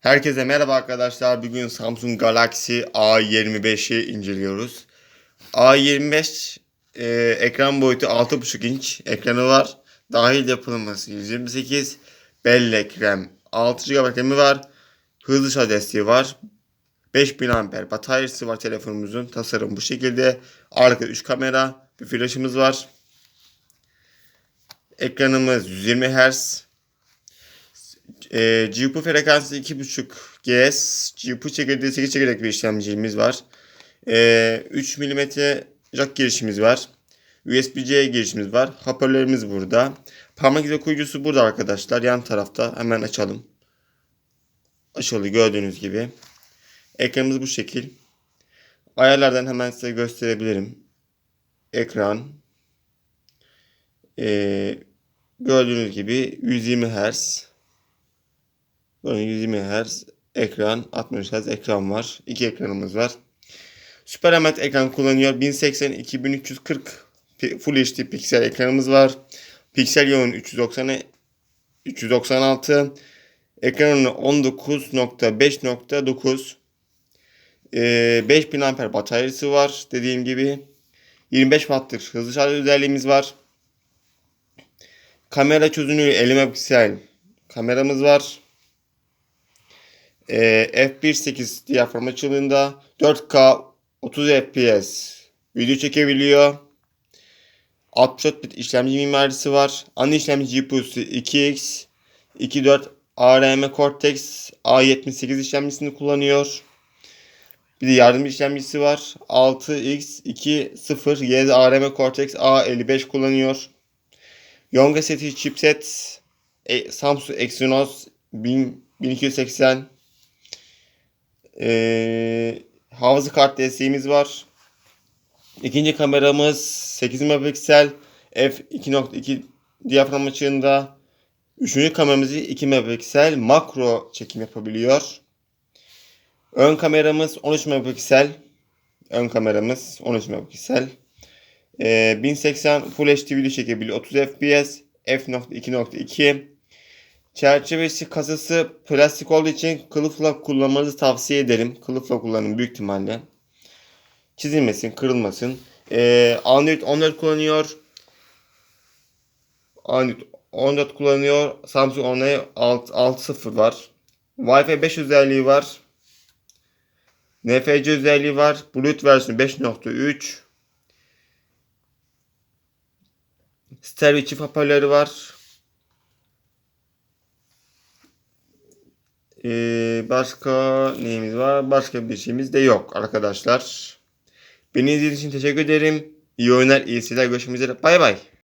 Herkese merhaba arkadaşlar. Bugün Samsung Galaxy A25'i inceliyoruz. A25 e, ekran boyutu 6.5 inç ekranı var. Dahil yapılması 128. Bellek RAM 6 GB RAM'i var. Hızlı şarj desteği var. 5000 mAh bataryası var telefonumuzun. Tasarım bu şekilde. Arka 3 kamera. Bir flaşımız var. Ekranımız 120 Hz. E, GPU frekansı 2.5 GHz. GPU çekirdeği 8 çekirdek bir işlemcimiz var. E, 3 mm jack girişimiz var. USB-C girişimiz var. Hoparlörümüz burada. Parmak izi okuyucusu burada arkadaşlar. Yan tarafta. Hemen açalım. Açıldı gördüğünüz gibi. Ekranımız bu şekil. Ayarlardan hemen size gösterebilirim. Ekran. Ee, gördüğünüz gibi 120 Hz. Böyle 120 Hz ekran, 60 Hz ekran var. İki ekranımız var. Super AMOLED ekran kullanıyor. 1080 2340 Full HD piksel ekranımız var. Piksel yoğun 390 396 ekranı 19.5.9 ee, 5000 amper bataryası var dediğim gibi 25 wattlık hızlı şarj özelliğimiz var kamera çözünürlüğü 50 megapiksel kameramız var ee, f1.8 diyafram açılığında 4K 30 FPS video çekebiliyor 64 bit işlemci mimarisi var. Ana işlemci GPU'su 2X 2.4 ARM Cortex A78 işlemcisini kullanıyor. Bir de yardım işlemcisi var. 6X20Y ARM Cortex A55 kullanıyor. Yonga seti chipset e, Samsung Exynos 1000, 1280 ee, hafıza kart desteğimiz var. İkinci kameramız 8 megapiksel f2.2 diyafram açığında. Üçüncü kameramız 2 megapiksel makro çekim yapabiliyor. Ön kameramız 13 megapiksel. Ön kameramız 13 megapiksel. Ee, 1080 Full HD video çekebiliyor. 30 FPS f.2.2 Çerçevesi kasası plastik olduğu için kılıfla kullanmanızı tavsiye ederim. Kılıfla kullanın büyük ihtimalle çizilmesin, kırılmasın. Ee, Android 14 kullanıyor. Android 14 kullanıyor. Samsung Only 6.0 var. Wi-Fi 5 özelliği var. NFC özelliği var. Bluetooth versiyonu 5.3. Stereo çift hoparlörü var. Ee, başka neyimiz var? Başka bir şeyimiz de yok arkadaşlar. Beni izlediğiniz için teşekkür ederim. İyi oyunlar, iyi seyirler. Görüşmek üzere. Bay bay.